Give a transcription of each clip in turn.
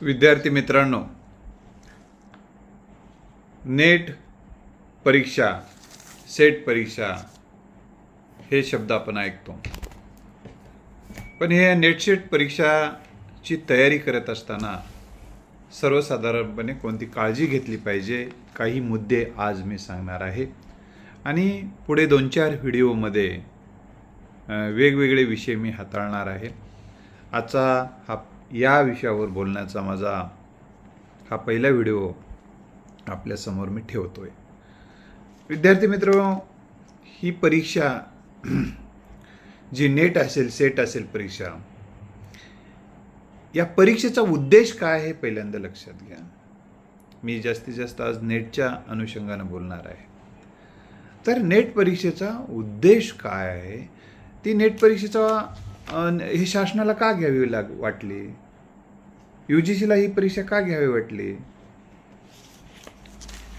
विद्यार्थी मित्रांनो नेट परीक्षा सेट परीक्षा हे शब्द आपण ऐकतो. पण हे नेट सेट परीक्षाची तयारी करत असताना सर्वसाधारणपणे कोणती काळजी घेतली पाहिजे काही मुद्दे आज मी सांगणार आहे. आणि पुढे दोन चार व्हिडिओमध्ये वेगवेगळे विषय मी हाताळणार आहे. आजचा हा या विषयावर बोलण्याचा माझा हा पहिला व्हिडिओ आपल्यासमोर मी ठेवतो आहे विद्यार्थी मित्र ही परीक्षा जी नेट असेल सेट असेल परीक्षा या परीक्षेचा उद्देश काय आहे पहिल्यांदा लक्षात घ्या. मी जास्तीत जास्त आज नेटच्या अनुषंगानं बोलणार आहे. तर नेट परीक्षेचा उद्देश काय आहे? ती नेट परीक्षेचा हे शासनाला का घ्यावी लाग वाटली? यू जी सीला ही परीक्षा का घ्यावी वाटली?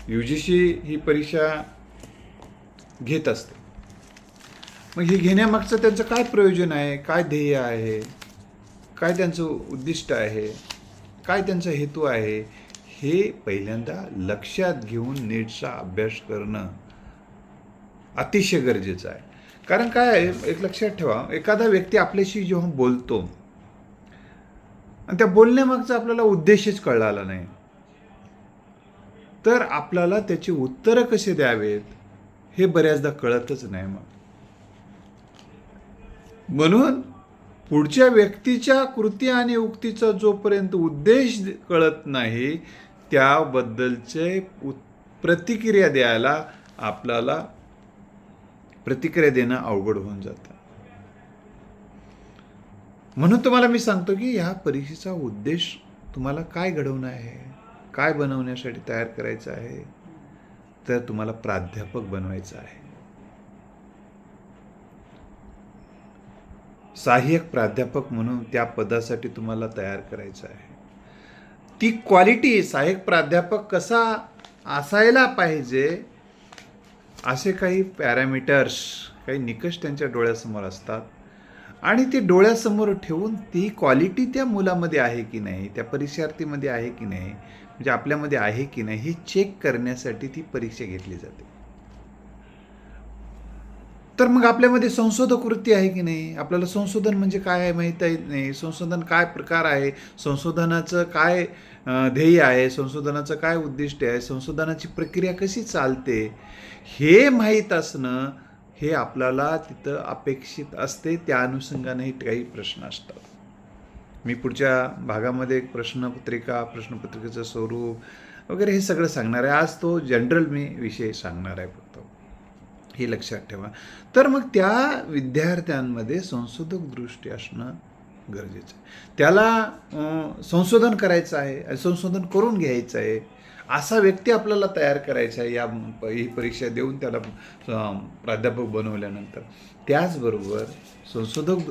यू जी सी ही परीक्षा घेत असते. मग ही घेण्यामागचं त्यांचं काय प्रयोजन आहे? काय ध्येय आहे? काय त्यांचं उद्दिष्ट आहे? काय त्यांचा हेतू आहे? हे पहिल्यांदा लक्षात घेऊन नीटचा अभ्यास करणं अतिशय गरजेचं आहे. कारण काय आहे? एक लक्षात ठेवा एखादा व्यक्ती आपल्याशी जेव्हा बोलतो आणि त्या बोलण्यामागचा आपल्याला उद्देशच कळला नाही. तर आपल्याला त्याची उत्तरं कसे द्यावेत हे बऱ्याचदा कळतच नाही मग. म्हणून पुढच्या व्यक्तीच्या कृती आणि उक्तीचा जोपर्यंत उद्देश कळत नाही त्याबद्दलचे प्रतिक्रिया द्यायला आपल्याला प्रतिक्रिया देणं अवघड होऊन जातं. म्हणून तुम्हाला मी सांगतो की ह्या परीक्षेचा उद्देश तुम्हाला काय घडवणं आहे? काय बनवण्यासाठी तयार करायचं आहे? तर तुम्हाला प्राध्यापक बनवायचं आहे. सहाय्यक प्राध्यापक म्हणून त्या पदासाठी तुम्हाला तयार करायचं आहे. ती क्वालिटी सहाय्यक प्राध्यापक कसा असायला पाहिजे असे काही पॅरामीटर्स काही निकष त्यांच्या डोळ्यासमोर असतात. आणि ते डोळ्यासमोर ठेवून ती क्वालिटी त्या मुलामध्ये आहे की नाही त्या परीक्षार्थीमध्ये आहे की नाही म्हणजे आपल्यामध्ये आहे की नाही हे चेक करण्यासाठी ती परीक्षा घेतली जाते. तर मग आपल्यामध्ये संशोधक वृत्ती आहे की नाही? आपल्याला संशोधन म्हणजे काय आहे माहीत आहे नाही? संशोधन काय प्रकार आहे? संशोधनाचं काय ध्येय आहे? संशोधनाचं काय उद्दिष्ट आहे? संशोधनाची प्रक्रिया कशी चालते? हे माहीत असणं हे आपल्याला तिथं अपेक्षित असते त्या अनुषंगानेही काही प्रश्न असतात. मी पुढच्या भागामध्ये एक प्रश्नपत्रिका प्रश्नपत्रिकेचं स्वरूप वगैरे हे सगळं सांगणार आहे. आज तो जनरल मी विषय सांगणार आहे फक्त. हे लक्षात ठेवा. तर मग त्या विद्यार्थ्यांमध्ये संशोधक दृष्टी असणं गरजेचं आहे. त्याला संशोधन करायचं आहे संशोधन करून घ्यायचं आहे. असा व्यक्ती आपल्याला तयार करायचा आहे या ही परीक्षा देऊन त्याला प्राध्यापक बनवल्यानंतर. त्याचबरोबर संशोधक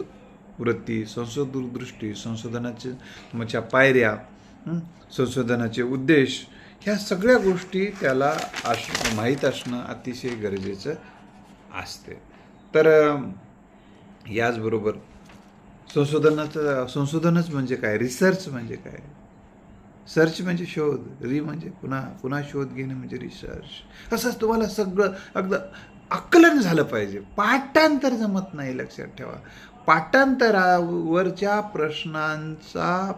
वृत्ती संशोधक दृष्टी संशोधनाचे मच्या पायऱ्या संशोधनाचे उद्देश ह्या सगळ्या गोष्टी त्याला आश माहीत असणं अतिशय गरजेचं असते. तर याचबरोबर संशोधनाचं संशोधनच म्हणजे काय? रिसर्च म्हणजे काय? सर्च म्हणजे शोध री म्हणजे पुन्हा पुन्हा शोध घेणं म्हणजे रिसर्च असंच तुम्हाला सगळं अगदी आकलन झालं पाहिजे. पाठांतर जमत नाही लक्षात ठेवा. पाठांतरावरच्या प्रश्नांचा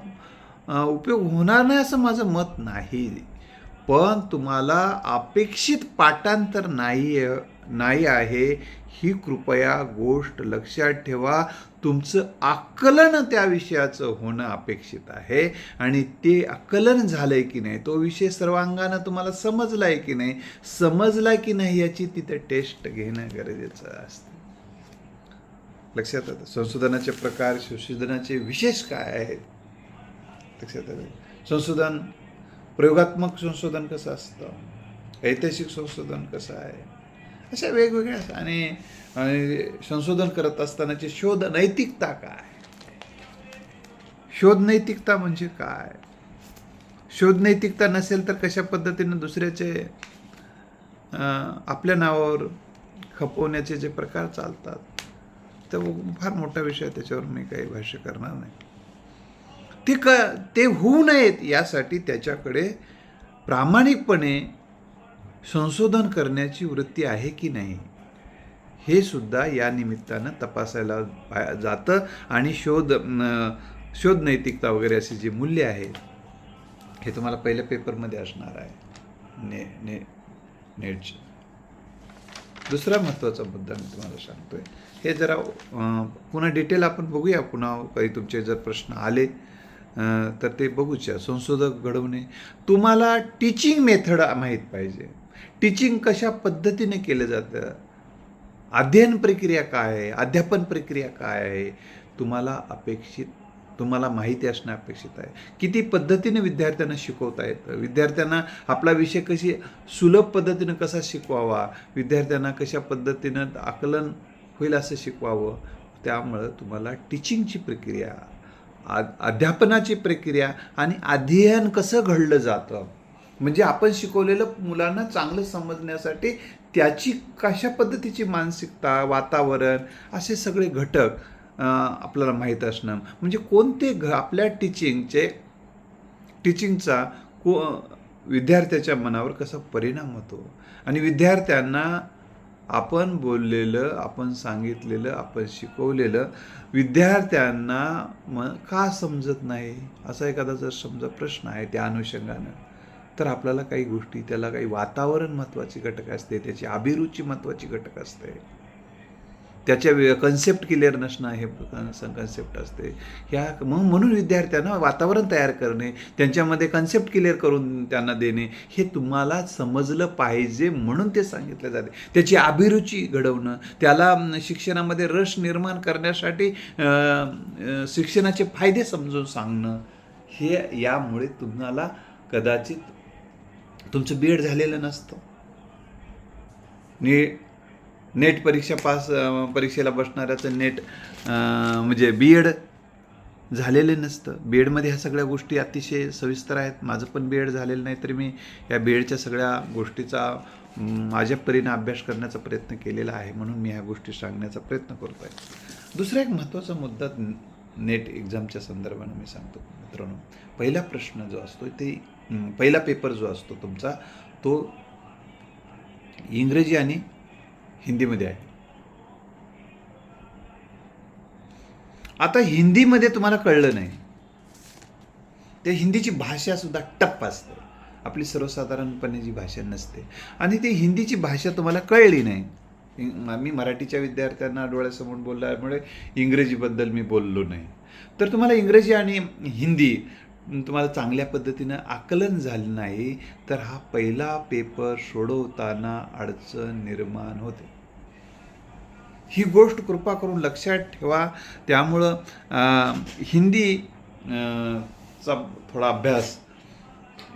उपयोग होणार नाही असं माझं मत नाही. पण तुम्हाला अपेक्षित पाठांतर नाही नाही आहे ही कृपया गोष्ट लक्षात ठेवा. तुमचं आकलन त्या विषयाचं होणं अपेक्षित आहे आणि ते आकलन झालंय की नाही तो विषय सर्वांगानं तुम्हाला समजलाय की नाही समजला की नाही याची तिथे टेस्ट घेणं गरजेचं असतं. लक्षात आलं संशोधनाचे प्रकार संशोधनाचे विशेष काय आहेत? लक्षात आलं संशोधन प्रयोगात्मक संशोधन कसं असतं? ऐतिहासिक संशोधन कसं आहे? अशा वेगवेगळ्या आणि संशोधन करत असतानाचे शोध नैतिकता काय? शोध नैतिकता म्हणजे काय? शोध नैतिकता नसेल तर कशा पद्धतीनं दुसऱ्याचे आपल्या नावावर खपवण्याचे जे प्रकार चालतात तर फार मोठा विषय त्याच्यावर मी काही भाष्य करणार नाही. ते क ते होऊ नयेत यासाठी त्याच्याकडे प्रामाणिकपणे संशोधन करण्याची वृत्ती आहे की नाही? हे सुद्धा या निमित्तानं तपासायला जातं आणि शोध शोध नैतिकता वगैरे अशी जी मूल्य आहे हे तुम्हाला पहिल्या पेपरमध्ये असणार आहे. ने ने नेटचे. दुसरा महत्त्वाचा मुद्दा मी तुम्हाला सांगतोय. हे जरा पुन्हा डिटेल आपण बघूया. पुन्हा काही तुमचे जर प्रश्न आले तर ते बघूच्या. संशोधक घडवणे. तुम्हाला टीचिंग मेथड माहीत पाहिजे. टीचिंग कशा पद्धतीने केलं जातं? अध्ययन प्रक्रिया काय आहे? अध्यापन प्रक्रिया काय आहे? तुम्हाला अपेक्षित तुम्हाला माहिती असणं अपेक्षित आहे. किती पद्धतीने विद्यार्थ्यांना शिकवता येतं? विद्यार्थ्यांना आपला विषय कशी सुलभ पद्धतीनं कसा शिकवावा? विद्यार्थ्यांना कशा पद्धतीनं आकलन होईल असं शिकवावं? त्यामुळं तुम्हाला टीचिंगची प्रक्रिया अध्यापनाची प्रक्रिया आणि अध्ययन कसं घडलं जातं? म्हणजे आपण शिकवलेलं मुलांना चांगलं समजण्यासाठी त्याची कशा पद्धतीची मानसिकता वातावरण असे सगळे घटक आपल्याला माहीत असणं. म्हणजे कोणते घ आपल्या टीचिंगचे टीचिंगचा को विद्यार्थ्याच्या मनावर कसा परिणाम होतो? आणि विद्यार्थ्यांना आपण बोललेलं आपण सांगितलेलं आपण शिकवलेलं विद्यार्थ्यांना म का समजत नाही? असा एखादा जर समजा प्रश्न आहे त्या अनुषंगानं. तर आपल्याला काही गोष्टी त्याला काही वातावरण महत्त्वाची घटक असते त्याची अभिरुची महत्त्वाची घटक असते. त्याच्या कन्सेप्ट क्लिअर नसणं हे कन्सेप्ट असते. ह्या मग म्हणून विद्यार्थ्यांना वातावरण तयार करणे त्यांच्यामध्ये कन्सेप्ट क्लिअर करून त्यांना देणे हे तुम्हाला समजलं पाहिजे म्हणून ते सांगितलं जाते. त्याची अभिरुची घडवणं त्याला शिक्षणामध्ये रस निर्माण करण्यासाठी शिक्षणाचे फायदे समजून सांगणं हे यामुळे तुम्हाला कदाचित तुमचं बी एड झालेलं नसतं. ने नेट परीक्षा पास परीक्षेला बसणाऱ्याचं नेट म्हणजे बी एड झालेलं नसतं. बी एडमध्ये ह्या सगळ्या गोष्टी अतिशय सविस्तर आहेत. माझं पण बी एड झालेलं नाही तरी मी या बी एडच्या सगळ्या गोष्टीचा माझ्या परीने अभ्यास करण्याचा प्रयत्न केलेला आहे. म्हणून मी ह्या गोष्टी सांगण्याचा प्रयत्न करतो आहे दुसरा एक महत्त्वाचा मुद्दा नेट एक्झामच्या संदर्भानं मी सांगतो मित्रांनो. पहिला प्रश्न जो असतो ते पहिला पेपर जो असतो तुमचा तो इंग्रजी आणि हिंदीमध्ये आहे. आता हिंदीमध्ये तुम्हाला कळलं नाही. ते हिंदीची भाषा सुद्धा टप्प असते. आपली सर्वसाधारणपणे जी भाषा नसते. आणि ती हिंदीची भाषा तुम्हाला कळली नाही. मी मराठीच्या विद्यार्थ्यांना डोळ्यासमोर बोलल्यामुळे इंग्रजीबद्दल मी बोललो नाही. तर तुम्हाला इंग्रजी आणि हिंदी तुम्हाला चांगल्या पद्धतीनं आकलन झालं नाही तर हा पहिला पेपर सोडवताना अडचण निर्माण होते. ही गोष्ट कृपा करून लक्षात ठेवा. त्यामुळं हिंदी चा थोडा अभ्यास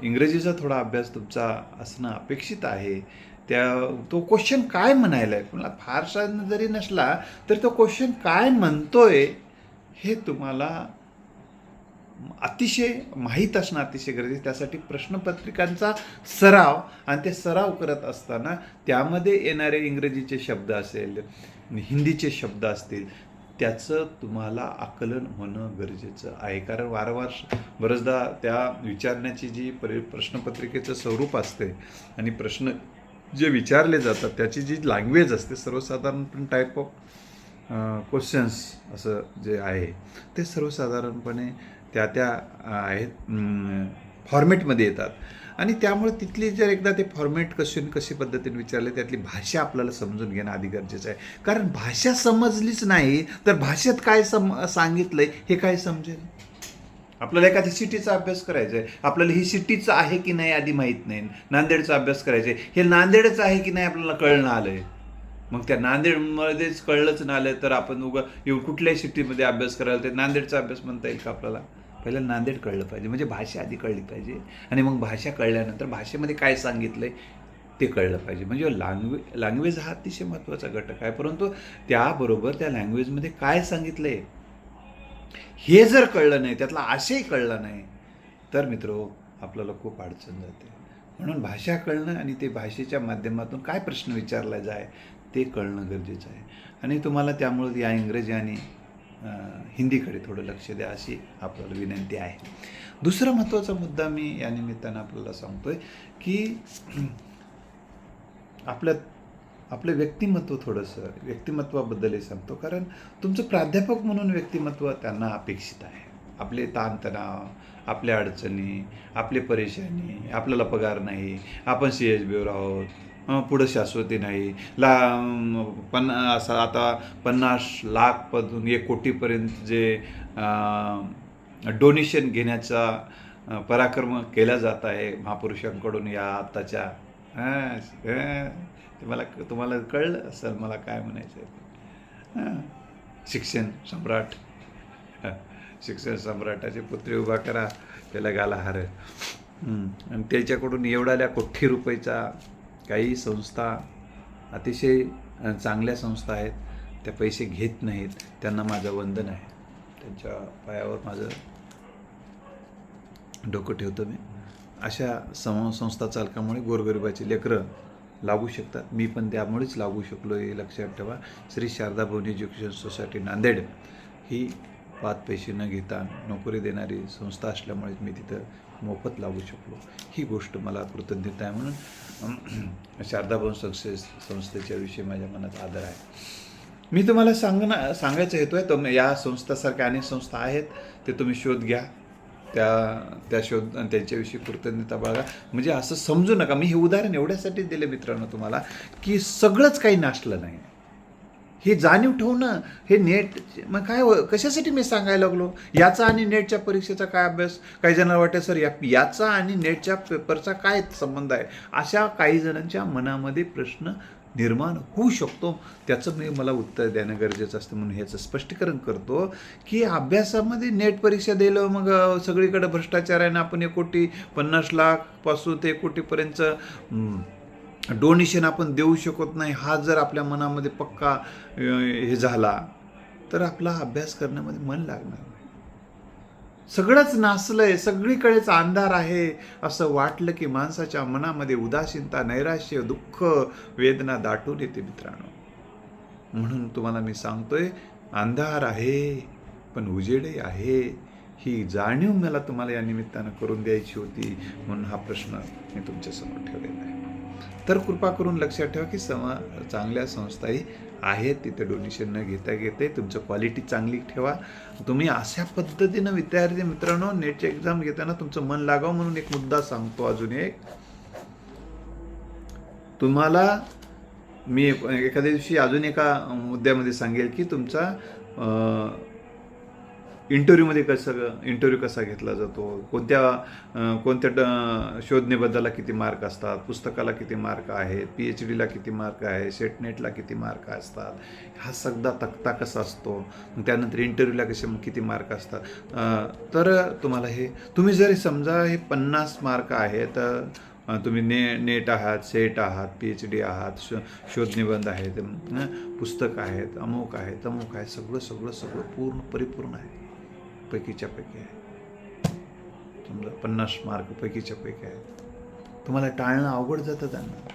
इंग्रजीचा थोडा अभ्यास तुमचा असणं अपेक्षित आहे. त्या तो क्वेश्चन काय म्हणायला आहे? तुम्हाला फारसा जरी नसला तर तो क्वेश्चन काय म्हणतोय हे तुम्हाला अतिशय माहीत असणं अतिशय गरजेचं त्यासाठी प्रश्नपत्रिकांचा सराव आणि ते सराव करत असताना त्यामध्ये येणारे इंग्रजीचे शब्द असेल हिंदीचे शब्द असतील त्याचं तुम्हाला आकलन होणं गरजेचं आहे. कारण वारंवार बरेचदा त्या विचारण्याची जी परि प्रश्नपत्रिकेचं स्वरूप असते आणि प्रश्न जे विचारले जातात त्याची जी लँग्वेज असते सर्वसाधारणपणे टाईप ऑफ क्वेश्चन्स असं जे आहे ते सर्वसाधारणपणे त्या त्या आहेत फॉर्मेटमध्ये येतात. आणि त्यामुळे तिथली जर एकदा ते फॉर्मेट कशी कशी पद्धतीने विचारले त्यातली भाषा आपल्याला समजून घेणं आधी गरजेचं आहे. कारण भाषा समजलीच नाही तर भाषेत काय सम सांगितलंय हे काय समजेल? आपल्याला एखाद्या सिटीचा अभ्यास करायचा आहे. आपल्याला ही सिटीचं आहे की नाही आधी माहीत नाही. नांदेडचा अभ्यास करायचा आहे. हे नांदेडच आहे की नाही आपल्याला कळणं आलंय. मग त्या नांदेडमध्येच कळलंच नाही आलं तर आपण उगा येऊन कुठल्याही सिटीमध्ये अभ्यास करायला ते नांदेडचा अभ्यास म्हणता येईल का आपल्याला? पहिला नांदेड कळलं पाहिजे म्हणजे भाषा आधी कळली पाहिजे. आणि मग भाषा कळल्यानंतर भाषेमध्ये काय सांगितलं आहे ते कळलं पाहिजे. म्हणजे लँग्वे लँग्वेज हा अतिशय महत्त्वाचा घटक आहे. परंतु त्याबरोबर त्या लँग्वेजमध्ये काय सांगितलं आहे हे जर कळलं नाही त्यातला आशय कळला नाही तर मित्रो आपल्याला खूप अडचण जाते. म्हणून भाषा कळणं आणि ते भाषेच्या माध्यमातून काय प्रश्न विचारला जाय ते कळणं गरजेचं आहे. आणि तुम्हाला त्यामुळं या इंग्रजी आणि हिंदीकडे थोडं लक्ष द्या अशी आपल्याला विनंती आहे. दुसरा महत्त्वाचा मुद्दा मी या निमित्तानं आपल्याला सांगतो आहे की आपल्या आपलं व्यक्तिमत्व थोडंसं व्यक्तिमत्वाबद्दलही सांगतो. कारण तुमचं प्राध्यापक म्हणून व्यक्तिमत्व त्यांना अपेक्षित आहे. आपले ताणतणाव आपल्या अडचणी आपले परेशानी आपल्याला पगार नाही आपण सी एच बीवर आहोत पुढं शाश्वती नाही. ला पन्ना असं आता पन्नास लाखपासून एक कोटीपर्यंत जे डोनेशन घेण्याचा पराक्रम केला जात आहे महापुरुषांकडून या आत्ताच्या. हां, मला तुम्हाला कळलं असेल मला काय म्हणायचं आहे हां, शिक्षण सम्राट. शिक्षण सम्राटाचे पुत्री उभा करा त्याला गाला हार आणि त्याच्याकडून एवढाल्या कोटी रुपयाचा काही संस्था अतिशय चांगल्या संस्था आहेत. त्या पैसे घेत नाहीत. त्यांना माझं वंदन आहे. त्यांच्या पायावर माझं डोकं ठेवतो मी. अशा सम संस्था चालकामुळे गोरगरिबाची लेकरं लागू शकतात. मी पण त्यामुळेच लागू शकलो हे लक्षात ठेवा. श्री शारदा भवन एज्युकेशन सोसायटी नांदेड ही पाच पैसे न घेता नोकरी देणारी संस्था असल्यामुळेच मी तिथं मोफत लागू शकलो. ही गोष्ट मला कृतज्ञता आहे म्हणून शारदा भवन संस्थे संस्थेच्या विषयी माझ्या मनात आदर आहे. मी तुम्हाला सांगणं सांगायचं हेतू आहे तुम्ही या संस्थासारख्या अनेक संस्था आहेत ते तुम्ही शोध घ्या. त्या त्या शोध त्यांच्याविषयी कृतज्ञता बाळगा. म्हणजे असं समजू नका. मी हे उदाहरण एवढ्यासाठी दिले मित्रांनो तुम्हाला की सगळंच काही नाशलं नाही. हे जाणीव ठेवणं हे नेट मग काय हो- कशासाठी मी सांगायला लागलो? याचा आणि नेटच्या परीक्षेचा काय अभ्यास? काही जणांना वाटतं सर या याचा आणि नेटच्या पेपरचा काय संबंध आहे? अशा काही जणांच्या मनामध्ये प्रश्न निर्माण होऊ शकतो. त्याचं मी मला उत्तर देणं गरजेचं असतं म्हणून ह्याचं स्पष्टीकरण करतो की अभ्यासामध्ये नेट परीक्षा दिलं मग सगळीकडे भ्रष्टाचार आहे ना आपण एक कोटी पन्नास लाखपासून ते एक कोटीपर्यंत डोनेशन आपण देऊ शकत नाही. हा जर आपल्या मनामध्ये पक्का हे झाला तर आपला अभ्यास करण्यामध्ये मन लागणार नाही. सगळंच नासलंय सगळीकडेच अंधार आहे असं वाटलं की माणसाच्या मनामध्ये उदासीनता नैराश्य दुःख वेदना दाटून येते मित्रांनो. म्हणून तुम्हाला मी सांगतोय अंधार आहे पण उजेडे आहे. ही जाणीव मला तुम्हाला या निमित्तानं करून द्यायची होती म्हणून हा प्रश्न मी तुमच्यासमोर ठेवलेला आहे. तर कृपा करून लक्षात ठेवा की सम चांगल्या संस्थाही आहेत तिथे डोनेशन न घेता घेते तुमचं क्वालिटी चांगली ठेवा. तुम्ही अशा पद्धतीनं विद्यार्थी मित्रांनो नेटची एक्झाम घेताना तुमचं मन लागावं म्हणून एक मुद्दा सांगतो अजून एक. तुम्हाला मी एखाद्या दिवशी अजून एका मुद्द्यामध्ये सांगेल की तुमचा इंटरव्ह्यूमध्ये कसं इंटरव्ह्यू कसा घेतला जातो? कोणत्या कोणत्या ड- किती मार्क असतात? पुस्तकाला किती मार्क आहेत? पी एच डीला किती मार्क आहे सेटनेटला किती मार्क असतात? हा सगळा तक्ता कसा असतो? त्यानंतर इंटरव्ह्यूला कसे किती मार्क असतात? तर तुम्हाला हे तुम्ही जरी समजा हे पन्नास मार्क आहे तर तुम्ही ने नेट आहात सेट आहात पी एच डी आहात शो शोधनिबंध आहेत पुस्तक आहेत अमुक आहेत अमुक आहे सगळं सगळं सगळं पूर्ण परिपूर्ण आहे पैकीच्या पैकी आहे. समजा पन्नास मार्क पैकीच्या पैकी आहे तुम्हाला टाळणं अवघड जातं त्यांना.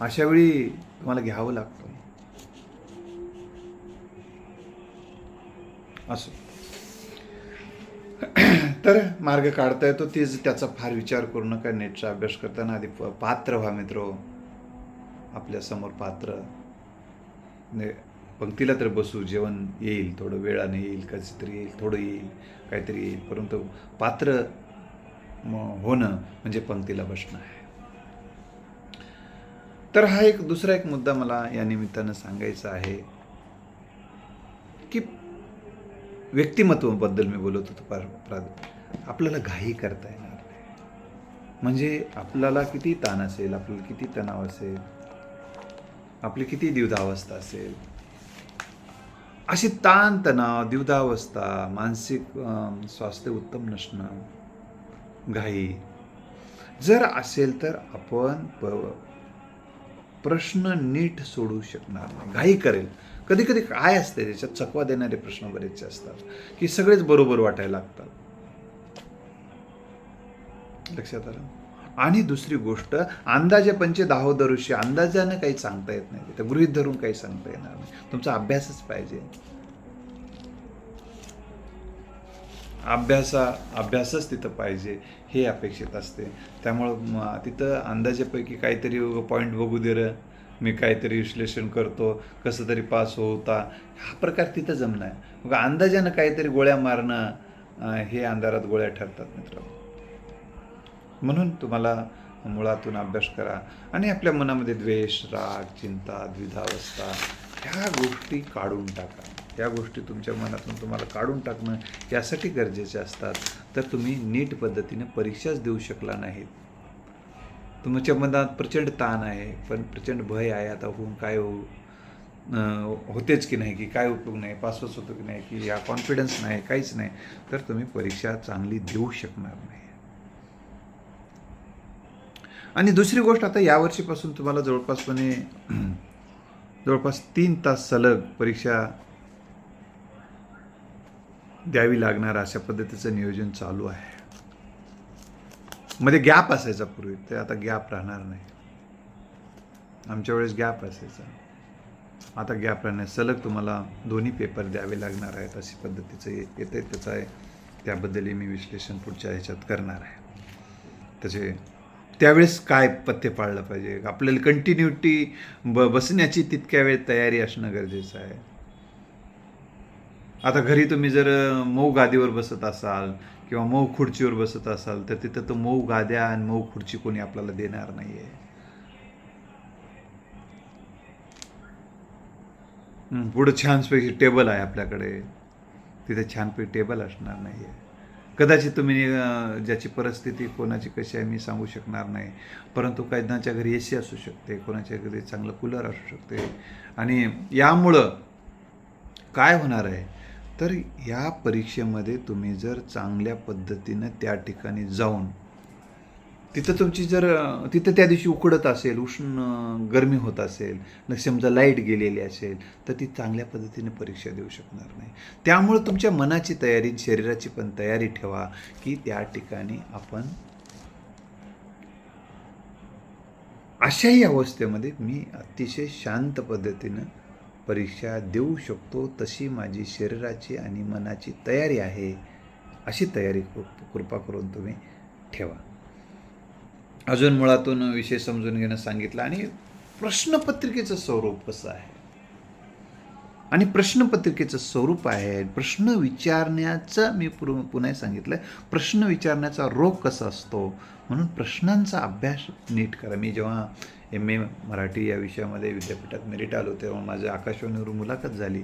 अशा वेळी तुम्हाला घ्यावं लागतं. असो. तर मार्ग काढता येतो तेच त्याचा फार विचार करू नका. नेटचा अभ्यास करताना आधी पात्र व्हा मित्र. आपल्यासमोर पात्र. पंक्तीला तर बसू जेवण येईल थोडं वेळाने येईल कधी तरी येईल थोडं येईल काहीतरी येईल. परंतु पात्र होणं म्हणजे पंक्तीला बसणं आहे. तर हा एक दुसरा एक मुद्दा मला या निमित्तानं सांगायचा आहे की व्यक्तिमत्वाबद्दल मी बोलत होतो पार प्रा- आपल्याला घाई करता येणार नाही. म्हणजे आपल्याला किती ताण असेल आपल्याला किती तणाव असेल आपली किती द्विधावस्था असेल अशी ताणतणाव द्विधावस्था मानसिक स्वास्थ्य उत्तम नसणं घाई. जर असेल तर आपण प प्रश्न नीट सोडू शकणार नाही. घाई करेल. कधी कधी काय असते त्याच्यात चकवा देणारे प्रश्न बरेचसे असतात की सगळेच बरोबर वाटायला लागतात. लक्षात आलं? आणि दुसरी गोष्ट अंदाजे पंचे दहाव दरुषी अंदाजानं काही सांगता येत नाही. तिथं गृहित धरून काही सांगता येणार नाही. तुमचा अभ्यासच पाहिजे. अभ्यासा अभ्यासच तिथं पाहिजे हे अपेक्षित असते. त्यामुळं तिथं अंदाजेपैकी काहीतरी पॉईंट बघू दे रं. मी काहीतरी विश्लेषण करतो. कसं तरी पास होता. हा प्रकार तिथं जमणार. मग अंदाजानं काहीतरी गोळ्या मारणं हे अंधारात गोळ्या ठरतात मित्र म्हणून तुम्हाला मुळातून अभ्यास करा. आणि आपल्या मनामध्ये द्वेष राग चिंता द्विधावस्था ह्या गोष्टी काढून टाका. या गोष्टी तुमच्या मनातून तुम्हाला काढून टाकणं यासाठी गरजेचे असतात. तर तुम्ही नीट पद्धतीने परीक्षाच देऊ शकला नाहीत. तुमच्या मनात प्रचंड ताण आहे पण प्रचंड भय आहे. आता होऊन काय हो होतेच की नाही की काय उपयोग नाही पासच होतो की नाही की या कॉन्फिडन्स नाही काहीच नाही. तर तुम्ही परीक्षा चांगली देऊ शकणार नाही. आणि दुसरी गोष्ट आता यावर्षीपासून तुम्हाला जवळपासपणे जवळपास तीन तास सलग परीक्षा द्यावी लागणार अशा पद्धतीचं नियोजन चालू आहे. मध्ये गॅप असायचा पूर्वी ते आता गॅप राहणार नाही. आमच्या वेळेस गॅप असायचा. आता गॅप राहणार सलग तुम्हाला दोन्ही पेपर द्यावे लागणार आहेत अशी पद्धतीचं येतं आहे त्याचं आहे. त्याबद्दलही मी विश्लेषण पुढच्या ह्याच्यात करणार आहे. त्याचे त्यावेळेस काय पथ्य पाळलं पाहिजे? आपल्याला कंटिन्युटी ब बसण्याची तितक्या वेळ तयारी असणं गरजेचं आहे. आता घरी तुम्ही जर मऊ गादीवर बसत असाल किंवा मऊ खुर्चीवर बसत असाल तर तिथं तो मऊ गाद्या आणि मऊ खुर्ची कोणी आपल्याला देणार नाही आहे पुढं छानपैकी टेबल आहे आपल्याकडे. तिथे छानपैकी टेबल असणार नाही आहे कदाचित तुम्ही ज्याची परिस्थिती कोणाची कशी आहे मी सांगू शकणार नाही. परंतु काहींच्या घरी ए सी असू शकते कोणाच्या घरी चांगलं कूलर असू शकते. आणि यामुळं काय होणार आहे? तर या परीक्षेमध्ये तुम्ही जर चांगल्या पद्धतीनं त्या ठिकाणी जाऊन तिथं तुमची जर तिथं त्या दिवशी उकडत असेल उष्ण गरमी होत असेल न समजा लाइट गेलेली असेल तर ती चांगल्या पद्धतीने परीक्षा देऊ शकणार नाही. त्यामुळं तुमच्या मनाची तयारी शरीराची पण तयारी ठेवा की त्या ठिकाणी आपण अशाही अवस्थेमध्ये मी अतिशय शांत पद्धतीनं परीक्षा देऊ शकतो तशी माझी शरीराची आणि मनाची तयारी आहे अशी तयारी कृ- कृपा करून तुम्ही ठेवा. अजून मुळातून विषय समजून घेणं सांगितलं आणि प्रश्नपत्रिकेचं स्वरूप कसं आहे? आणि प्रश्नपत्रिकेचं स्वरूप आहे. प्रश्न विचारण्याचं मी पुर पुन्हा सांगितलं. प्रश्न विचारण्याचा रोग कसा असतो? म्हणून प्रश्नांचा अभ्यास नीट करा. मी जेव्हा एम ए मराठी या विषयामध्ये विद्यापीठात मेरिट आलो तेव्हा माझ्या आकाशवाणीवर मुलाखत झाली.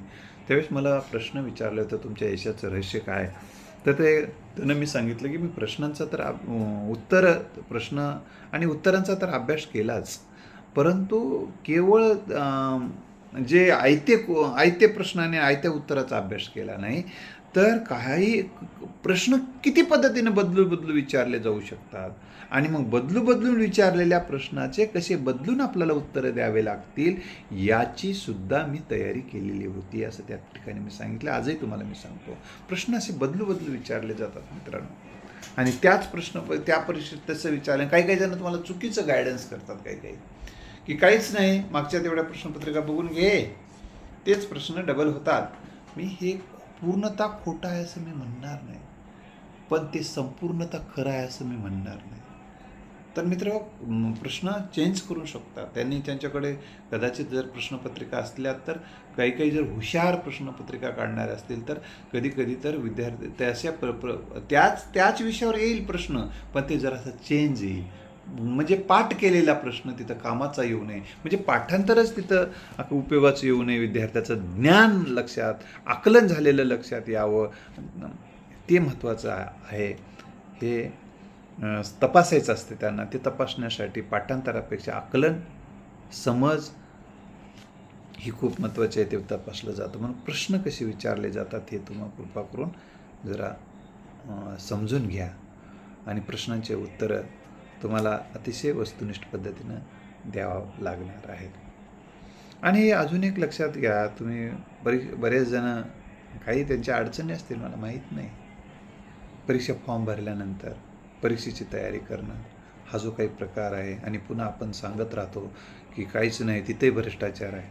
त्यावेळेस मला प्रश्न विचारले होते तुमच्या यशाचं रहस्य काय? तर ते त्यानं मी सांगितलं की मी प्रश्नांचा तर उत्तर प्रश्न आणि उत्तरांचा तर अभ्यास केलाच. परंतु केवळ जे आयते को- आयते प्रश्न आणि आयत्या उत्तराचा अभ्यास केला नाही तर काही प्रश्न किती पद्धतीने बदलू बदलू विचारले जाऊ शकतात? आणि मग बदलू बदलून विचारलेल्या प्रश्नाचे कसे बदलून आपल्याला उत्तरं द्यावे लागतील याची सुद्धा मी तयारी केलेली होती असं त्या ठिकाणी मी सांगितलं. आजही तुम्हाला मी सांगतो. प्रश्न असे बदलू बदलू विचारले जातात मित्रांनो. आणि त्याच प्रश्न प- त्या परिस्थितीत तसं विचारलं. काही काही जण तुम्हाला चुकीचं गायडन्स करतात काही काही. की काहीच नाही मागच्या तेवढ्या प्रश्नपत्रिका बघून घे. तेच प्रश्न डबल होतात. मी हे पूर्णतः खोटं आहे असं मी म्हणणार नाही. पण ते संपूर्णतः खरं आहे असं मी म्हणणार नाही. तर मित्र प्रश्न चेंज करू शकतात. त्यांनी त्यांच्याकडे कदाचित जर प्रश्नपत्रिका असल्या तर काही काही जर हुशार प्रश्नपत्रिका काढणारे असतील तर कधी कधी तर विद्यार्थी त्याच्या प्र प्र त्याच त्याच विषयावर येईल प्रश्न पण ते जरासा चेंज येईल. म्हणजे पाठ केलेला प्रश्न तिथं कामाचा येऊ नये. म्हणजे पाठांतरच तिथं उपयोगाचं येऊ नये विद्यार्थ्याचं ज्ञान लक्षात आकलन झालेलं लक्षात यावं. ते महत्त्वाचं आहे. हे तपासायचं असते त्यांना. ते तपासण्यासाठी पाठांतरापेक्षा आकलन समज ही खूप महत्त्वाची आहे ते तपासलं जातं. म्हणून प्रश्न कसे विचारले जातात हे तुम्हाला कृपा करून जरा समजून घ्या. आणि प्रश्नांचे उत्तरं तुम्हाला अतिशय वस्तुनिष्ठ पद्धतीनं द्यावं लागणार आहेत. आणि अजून एक लक्षात घ्या तुम्ही बरी बरेच जण काही त्यांच्या अडचणी असतील मला माहीत नाही. परीक्षा फॉर्म भरल्यानंतर. परीक्षेची तयारी करणं हा जो काही प्रकार आहे आणि पुन्हा आपण सांगत राहतो की काहीच नाही तिथे भ्रष्टाचार आहे.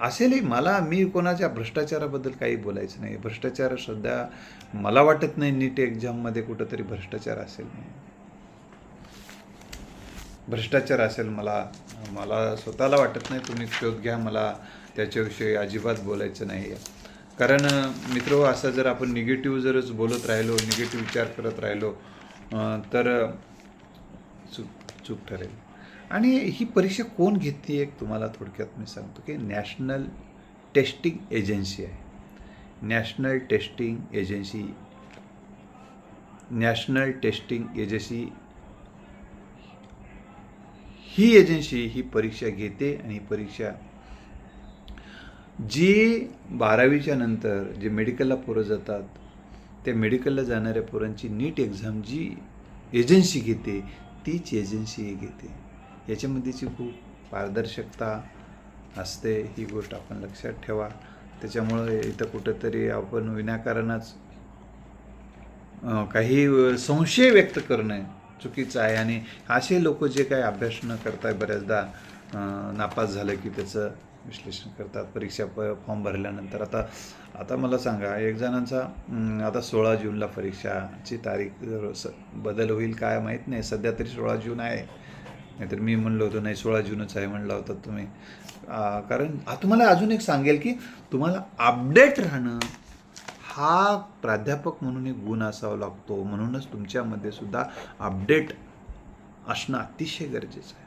असेलही मला मी कोणाच्या भ्रष्टाचाराबद्दल काही बोलायचं नाही. भ्रष्टाचार सध्या मला वाटत नाही नीट एक्झाममध्ये कुठंतरी भ्रष्टाचार असेल भ्रष्टाचार असेल मला मला स्वतःला वाटत नाही तुम्ही शोध घ्या मला त्याच्याविषयी अजिबात बोलायचं नाही. आहे कारण मित्र असं जर आपण निगेटिव्ह जरच बोलत राहिलो निगेटिव्ह विचार करत राहिलो तर चूक चूक ठरेल. आणि ही परीक्षा कोण घेते एक तुम्हाला थोडक्यात मी सांगतो की नॅशनल टेस्टिंग एजन्सी आहे. National testing agency national testing agency ही एजन्सी ही परीक्षा घेते आणि ही परीक्षा जी बारावीच्या नंतर जे मेडिकलला पोरं जातात त्या मेडिकलला जाणाऱ्या पोरांची नीट एक्झाम जी एजन्सी घेते तीच एजन्सी घेते. याच्यामध्येची खूप पारदर्शकता असते ही गोष्ट आपण लक्षात ठेवा. त्याच्यामुळं इथं कुठंतरी आपण विनाकारणच काही संशय व्यक्त करणं चुकीचं आहे. आणि असे लोक जे काही अभ्यास न करताय बऱ्याचदा नापास झालं की त्याचं विश्लेषण करतात परीक्षा प फॉर्म भरल्यानंतर. आता आता मला सांगा एक जणांचा आता सोळा जूनला परीक्षाची तारीख जर स- बदल होईल काय माहीत नाही. सध्या तरी सोळा जून आहे. नाहीतर मी म्हणलो होतो नाही सोळा जूनच आहे म्हणला होता तुम्ही. कारण तुम्हाला अजून एक सांगेल की तुम्हाला अपडेट राहणं हा प्राध्यापक म्हणून एक गुण असावा लागतो. म्हणूनच तुमच्यामध्ये सुद्धा अपडेट असणं अतिशय गरजेचं आहे.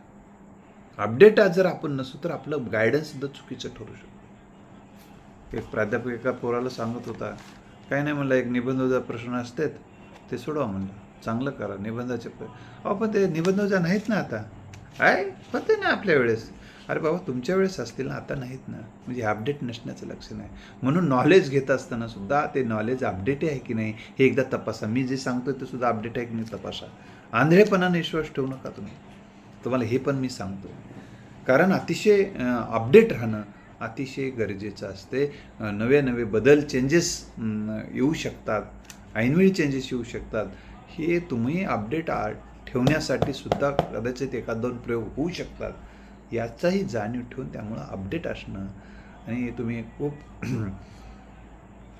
अपडेट जर आपण नसू तर आपलं गायडन्स सुद्धा चुकीचं ठरू शकतो. एक प्राध्यापक एका पोराला सांगत होता काय नाही म्हणलं एक निबंधोजा प्रश्न असतात ते सोडवा म्हणलं. चांगलं करा निबंधाचे प अहो पण ते निबंधोजा नाहीत ना आता. आहे? होते ना आपल्या वेळेस. अरे बाबा तुमच्या वेळेस असतील ना आता नाहीत ना. म्हणजे अपडेट नसण्याचं लक्षण आहे म्हणून नॉलेज घेत असताना सुद्धा ते नॉलेज अपडेट आहे की नाही हे एकदा तपासा. मी जे सांगतो ते सुद्धा अपडेट आहे की नाही तपासा. आंधळेपणाने विश्वास ठेवू नका तुम्ही. तुम्हाला हे पण मी सांगतो. कारण अतिशय अपडेट राहणं अतिशय गरजेचं असते. नवे नवे बदल चेंजेस येऊ शकतात. ऐनवेळी चेंजेस येऊ शकतात. हे तुम्ही अपडेट आ ठेवण्यासाठी सुद्धा कदाचित एखाद दोन प्रयोग होऊ शकतात. याचाही जाणीव ठेवून त्यामुळं अपडेट असणं आणि तुम्ही खूप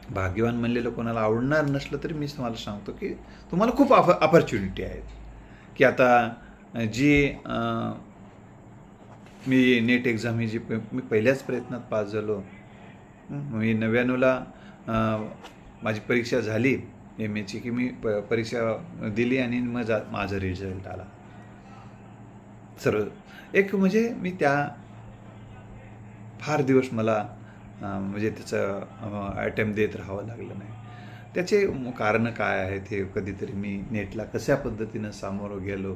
भाग्यवान म्हणलेलं कोणाला आवडणार नसलं तरी मी तुम्हाला सांगतो की तुम्हाला खूप ऑफ अपॉर्च्युनिटी आहेत. की आता जी मी नेट एक्झाम ही जी प- मी पहिल्याच प्रयत्नात पास झालो. मी नव्याण्णवला माझी परीक्षा झाली एम एची की मी प परीक्षा दिली आणि मग जा माझा रिझल्ट आला. सर्व एक म्हणजे मी त्या फार दिवस मला म्हणजे त्याचं अटेम्प्ट देत राहावं लागलं नाही. त्याचे कारणं काय आहेत हे कधीतरी मी नेटला कशा पद्धतीनं सामोरं गेलो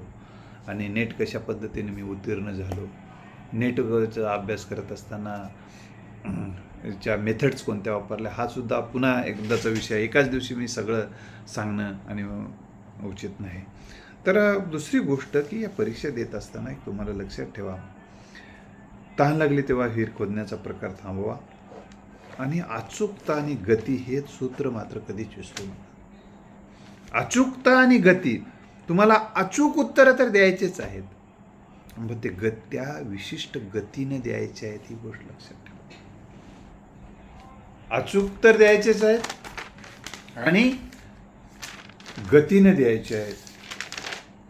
आणि नेट कशा पद्धतीने मी उत्तीर्ण झालो? नेटचा अभ्यास करत असताना अं, च्या मेथड्स कोणत्या वापरल्या हा सुद्धा पुन्हा एकदाचा विषय. एकाच दिवशी मी सगळं सांगणं आणि उचित नाही. तर दुसरी गोष्ट की या परीक्षा देत असताना एक तुम्हाला लक्षात ठेवा. तहान लागली तेव्हा हिर खोदण्याचा प्रकार थांबवा. आणि अचूकता आणि गती हे सूत्र मात्र कधीच विसरू नका. अचूकता आणि गती तुम्हाला अचूक उत्तरं तर द्यायचेच आहेत. मग ते ग त्या विशिष्ट गतीने द्यायचे आहेत ही गोष्ट लक्षात ठेवा. अचूक तर द्यायचेच आहेत आणि गतीने द्यायचे आहेत.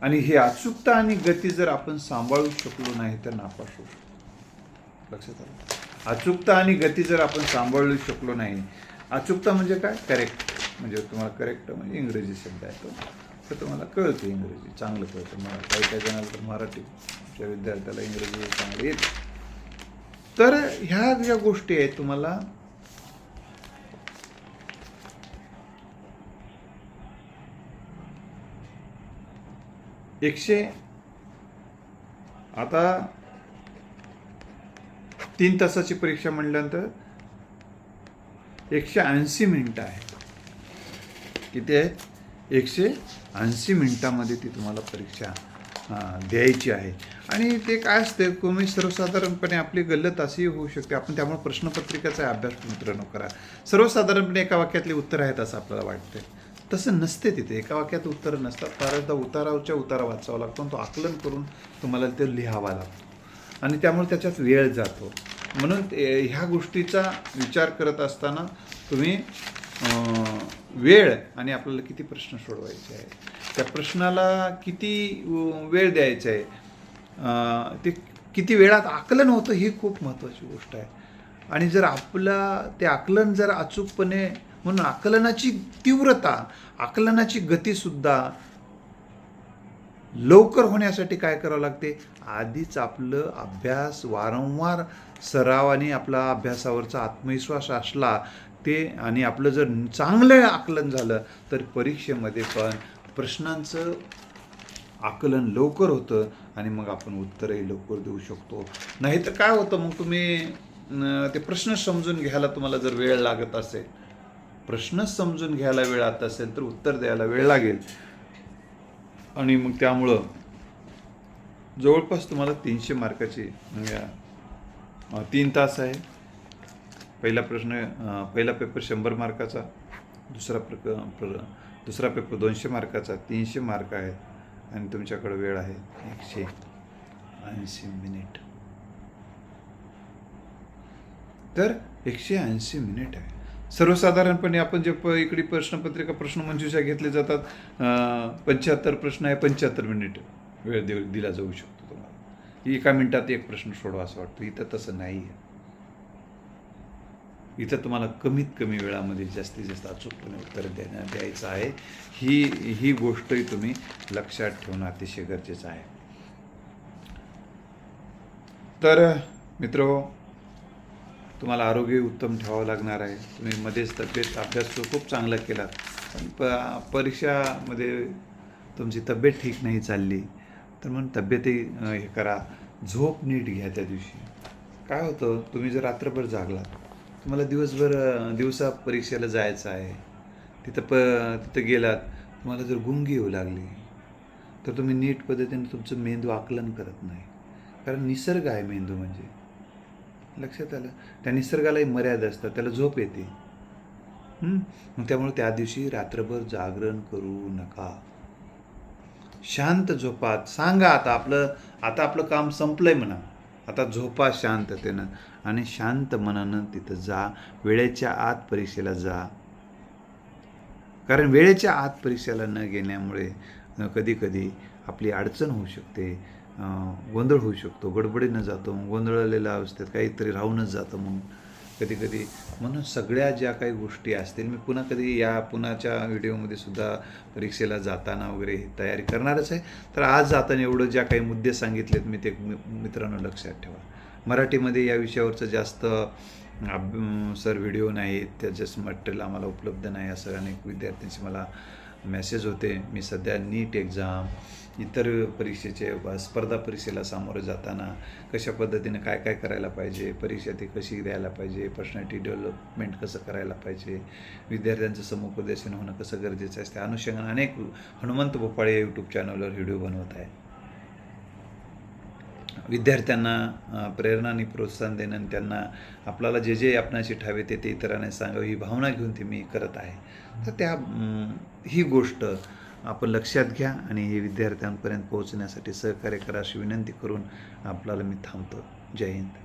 आणि हे अचूकता आणि गती जर आपण सांभाळू शकलो नाही तर नापास होऊ शकतो. लक्षात आलं? अचूकता आणि गती जर आपण सांभाळू शकलो नाही अचूकता म्हणजे काय? करेक्ट म्हणजे तुम्हाला करेक्ट म्हणजे इंग्रजी शब्द आहे तो. तर तुम्हाला कळतं इंग्रजी. चांगलं कळतं. मला काही काही जणांना तर मराठीच्या विद्यार्थ्याला इंग्रजी चांगली येते. तर ह्या ज्या गोष्टी आहेत तुम्हाला एकशे आता तीन तासाची परीक्षा म्हणल्यानंतर एकशे ऐंशी मिनटं आहेत. किती आहेत? एकशे ऐंशी मिनटामध्ये ती तुम्हाला परीक्षा द्यायची आहे. आणि ते काय असते तुम्ही सर्वसाधारणपणे आपली गल्लत अशी होऊ शकते आपण त्यामुळे प्रश्नपत्रिकेचा अभ्यास मित्रांनो करा. सर्वसाधारणपणे एका वाक्यातले उत्तर आहेत असं आपल्याला वाटतं तसं नसते तिथे एका वाक्यात उत्तर नसतात. फारचदा उतारावच्या उतारा वाचावा लागतो आणि तो आकलन करून तुम्हाला ते लिहावा लागतो. आणि त्यामुळे त्याच्यात वेळ जातो. म्हणून ते- ह्या गोष्टीचा विचार करत असताना तुम्ही वेळ आणि आपल्याला किती प्रश्न सोडवायचे आहे त्या प्रश्नाला किती वेळ द्यायचा आहे. ते किती वेळात आकलन होतं ही खूप महत्त्वाची गोष्ट आहे. आणि जर आपला ते आकलन जर अचूकपणे म्हणून आकलनाची तीव्रता आकलनाची गतीसुद्धा लवकर होण्यासाठी काय करावं लागते? आधीच आपलं अभ्यास वारंवार सरावाने आपला अभ्यासावरचा आत्मविश्वास असला ते आणि आपलं जर चांगलं आकलन झालं तर परीक्षेमध्ये पण प्रश्नांचं आकलन लवकर होतं आणि मग आपण उत्तरही लवकर देऊ शकतो. नाहीतर काय होतं मग तुम्ही ते प्रश्न समजून घ्यायला तुम्हाला जर वेळ लागत असेल प्रश्नच समजून घ्यायला वेळ आता असेल तर उत्तर द्यायला वेळ लागेल. आणि मग त्यामुळं जवळपास तुम्हाला तीनशे मार्काची तीन तास आहे. पहिला प्रश्न पहिला पेपर शंभर मार्काचा दुसरा प्रक प्र दुसरा पेपर दोनशे मार्काचा तीनशे मार्क आहेत आणि तुमच्याकडं वेळ आहे एकशे ऐंशी मिनिट. तर एकशे ऐंशी मिनिट आहे. सर्वसाधारणपणे आपण जे प इकडे प्रश्नपत्रिका प्रश्नमंजुषा घेतले जातात पंच्याहत्तर प्रश्न आहे पंच्याहत्तर मिनिट वेळ देऊ दिला जाऊ शकतो तुम्हाला. एका मिनिटात एक प्रश्न सोडवा असं वाटतं. इथं तसं नाही आहे इथं तुम्हाला कमीत कमी वेळामध्ये जास्तीत जास्त अचूकपणे उत्तर देण्या द्यायचं आहे. ही ही गोष्टही तुम्ही लक्षात ठेवणं अतिशय गरजेचं आहे. तर मित्र हो, तुम्हाला आरोग्य उत्तम ठेवावं लागणार आहे. तुम्ही मध्येच तब्येत अभ्यास खूप चांगला केला पण प परीक्षामध्ये तुमची तब्येत ठीक नाही चालली तर मग तब्येतही हे करा. झोप नीट घ्या त्या दिवशी. काय होतं तुम्ही जर रात्रभर जागलात तुम्हाला दिवसभर दिवसा परीक्षेला जायचं आहे. तिथं प तिथं गेलात तुम्हाला जर गुंगी येऊ लागली तर तुम्ही नीट पद्धतीने तुमचं मेंदू आकलन करत नाही. कारण निसर्ग आहे मेंदू म्हणजे. लक्षात आलं? त्या निसर्गालाही मर्यादा असतात त्याला झोप येते. मग त्यामुळे त्या दिवशी रात्रभर जागरण करू नका. शांत झोपात सांगा आता आपलं आता आपलं काम संपलंय म्हणा. आता झोपा शांततेनं. आणि शांत मनानं तिथं जा. वेळेच्या आत परीक्षेला जा. कारण वेळेच्या आत परीक्षेला न गेल्यामुळे कधीकधी आपली अडचण होऊ शकते. गोंधळ होऊ शकतो. गडबडीनं जातो. गोंधळलेल्या अवस्थेत काहीतरी राहूनच जातं म्हणून कधी कधी म्हणून सगळ्या ज्या काही गोष्टी असतील मी पुन्हा कधी या पुण्याच्या व्हिडिओमध्ये सुद्धा परीक्षेला जाताना वगैरे तयारी करणारच आहे. तर आज जाताना एवढं ज्या काही मुद्दे सांगितलेत मी ते मि- मित्रांनो लक्षात ठेवा. मराठीमध्ये या विषयावरचं जास्त अब- सर व्हिडिओ नाहीत त्याचं मटेरियल आम्हाला उपलब्ध नाही असं अनेक विद्यार्थ्यांचे मला मेसेज होते. मी सध्या नीट एक्झाम इतर परीक्षेचे स्पर्धा परीक्षेला सामोरं जाताना कशा पद्धतीने काय काय करायला पाहिजे परीक्षा ती कशी द्यायला पाहिजे पर्सनॅलिटी डेव्हलपमेंट कसं करायला पाहिजे विद्यार्थ्यांचं समुपदेशन होणं कसं गरजेचं असते अनुषंगाने अनेक हनुमंत भोपाळे यूट्यूब चॅनलवर व्हिडिओ बनवत आहे विद्यार्थ्यांना प्रेरणा आणि प्रोत्साहन देणं आणि त्यांना आपल्याला जे जे आपणाशी ठावे ते ते इतरांना सांगावं ही भावना घेऊन ते मी करत आहे. तर त्या ही गोष्ट आपण लक्षात घ्या आणि हे विद्यार्थ्यांपर्यंत पोहोचण्यासाठी सहकार्य करा अशी विनंती करून आपल्याला मी थांबतो. जय हिंद.